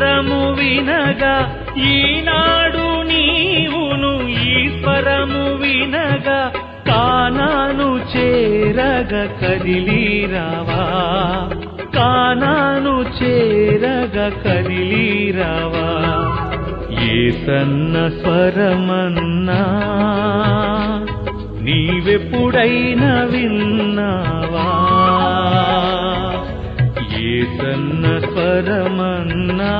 స్వరము వినగా ఈనాడు నీవును ఈశ్వరము వినగా కానాను చేరగ కదిలీరావా? కానాను చేరగ కదిలీరావా? ఏ సన్న స్వరమన్నా నీవెప్పుడైనా విన్నా न्न परमन्ना।